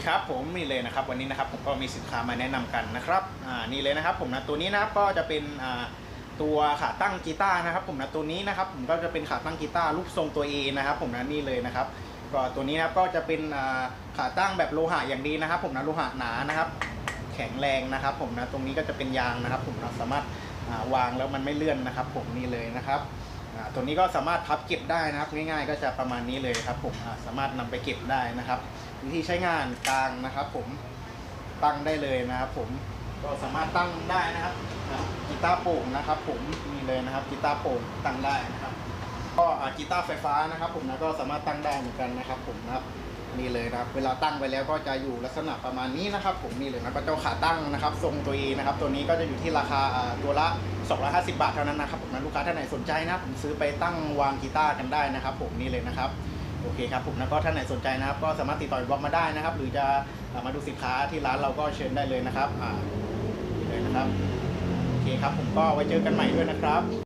ดีครับผมนี่เลยนะครับวันนี้นะครับผมก็มีสินค้ามาแนะนำกันนะครับอ่านี่เลยนะครับ ผมนะตัวนี้นะครับก็จะเป็นอ่าตัวขาตั้งกีตาร์นะครับ ผมนะตัวนี้นะครับผมก็จะเป็นขาตั้งกีตาร์รูปทรงตัว A นะครับ ผมนะนี่เลยนะครับก็ตัวนี้นะครับก็จะเป็นอ่าขาตั้งแบบโลหะอย่างดีนะครับ ผมนะโลหะหนานะครับ แข็งแรงนะครับ ผมนะตรงนี้ก็จะเป็นยางนะครับ ผมนะสามารถวางแล้วมันไม่เลื่อนนะครับ ผมนี่เลยนะครับ ตัวนี้ก็สามารถพับเก็บได้นะครับ ง่ายๆ ก็จะประมาณนี้เลยครับ ผมสามารถนำไปเก็บได้นะครับ วิธีใช้งานกลางนะครับ ผมตั้งได้เลยนะครับ ผมก็สามารถตั้งได้นะครับกีตาร์โป่งนะครับ ผมนี่เลยนะครับกีตาร์โป่งตั้งได้นะครับ ก็กีตาร์ไฟฟ้านะครับผมนะก็สามารถตั้งได้เหมือนกันนะครับผมนะครับนี่เลยนะครับเวลาตั้งไปแล้วก็จะอยู่ลักษณะประมาณนี้นะครับ ผมนี่เลยนะก็เจ้าขาตั้งนะครับ ทรงตัวเองนะครับ ตัวนี้ก็จะอยู่ที่ราคาตัวละ 250 บาทเท่านั้นนะครับผมนะลูกค้าท่านไหนสนใจนะผมซื้อไปตั้งวางกีตาร์กันได้นะครับ ผมนี่เลยนะครับโอเคครับผมแล้วก็ท่านไหนสนใจนะครับ ก็สามารถติดต่อบล็อกมาได้นะครับ หรือจะมาดูสินค้าที่ร้านเราก็เชิญได้เลยนะครับอ่านี่เลยนะครับโอเคครับผมก็ไว้เจอกันใหม่ด้วยนะครับ